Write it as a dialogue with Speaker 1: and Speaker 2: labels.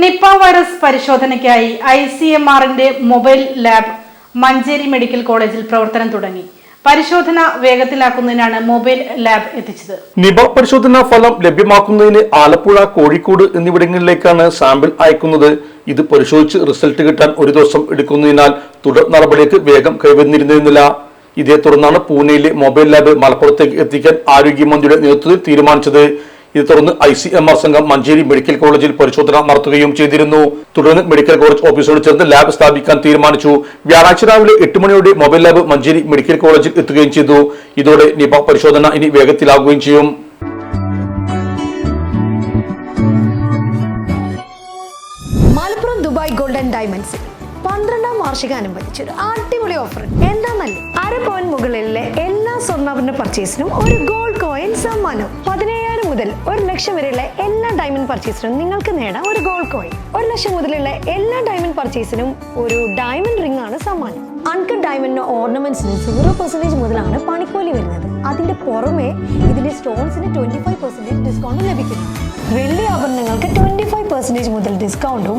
Speaker 1: Nipah virus പരിശോധനയ്ക്കായി I C M ആറിന്റെ mobile lab Manjeri medical കോളേജിൽ പ്രവർത്തനം തുടങ്ങി. പരിശോധന വേഗത്തിലാക്കുന്നതിനാണ് മൊബൈൽ ലാബ് എത്തിച്ചത്.
Speaker 2: നിപ പരിശോധനാ ഫലം ലഭ്യമാക്കുന്നതിന് ആലപ്പുഴ കോഴിക്കോട് എന്നിവിടങ്ങളിലേക്കാണ് സാമ്പിൾ അയക്കുന്നത്. ഇത് പരിശോധിച്ച് റിസൾട്ട് കിട്ടാൻ ഒരു ദിവസം എടുക്കുന്നതിനാൽ തുടർ നടപടിക്ക് വേഗം കൈവന്നിരുന്നിരുന്നില്ല. ഇതേ തുടർന്നാണ് പൂനെയിലെ മൊബൈൽ ലാബ് മലപ്പുറത്തേക്ക് എത്തിക്കാൻ ആരോഗ്യമന്ത്രിയുടെ നേതൃത്വത്തിൽ തീരുമാനിച്ചത്. ഇത് തുടർന്ന് ഐ സി എം ആർ സംഘം മഞ്ചേരി മെഡിക്കൽ കോളേജിൽ പരിശോധന നടത്തുകയും ചെയ്തിരുന്നു. തുടർന്ന് മെഡിക്കൽ കോളേജ് ഓഫീസോട് ചേർന്ന് ലാബ് സ്ഥാപിക്കാൻ തീരുമാനിച്ചു. വ്യാഴാഴ്ച രാവിലെ എട്ട് മണിയോടെ മൊബൈൽ ലാബ് മഞ്ചേരി മെഡിക്കൽ കോളേജിൽ എത്തുകയും ചെയ്തു. ഇതോടെ നിപ പരിശോധന ഇനി വേഗത്തിലാകുകയും ചെയ്യും.
Speaker 3: മലപ്പുറം ദുബായ് ഗോൾഡൻ ഡയമണ്ട്സ് പന്ത്രണ്ടാം വാർഷികം അനുബന്ധിച്ച് ഒരു അടിപൊളി ഓഫർ. എന്താന്നല്ലേ അര പോയിന്റ് മുകളിലെ എല്ലാ സ്വർണാഭരണ പർച്ചേസിനും ഒരു ഗോൾഡ് കോയിൻ സമ്മാനം. പതിനയ്യായിരം മുതൽ ഒരു ലക്ഷം വരെയുള്ള എല്ലാ ഡയമണ്ട് പർച്ചേസിനും നിങ്ങൾക്ക് നേടാം ഒരു ഗോൾഡ് കോയിൻ ഒരു ലക്ഷം മുതലുള്ള എല്ലാ ഡയമണ്ട് പർച്ചേസിനും ഒരു ഡയമണ്ട് റിംഗ് ആണ് സമ്മാനം. അൺകട്ട് ഡയമണ്ട് ഓർണമെന്റ്സിന് സീറോ പെർസെന്റേജ് മുതലാണ് പണിക്കൂലി വരുന്നത്. അതിന്റെ പുറമെ ഇതിന്റെ സ്റ്റോൺസിന് ട്വന്റി ഫൈവ് പെർസെന്റേജ് ഡിസ്കൗണ്ട് ലഭിക്കുന്നു. വെള്ളി ആഭരണങ്ങൾക്ക് ട്വന്റി ഫൈവ് പെർസെന്റേജ് മുതൽ ഡിസ്കൗണ്ടും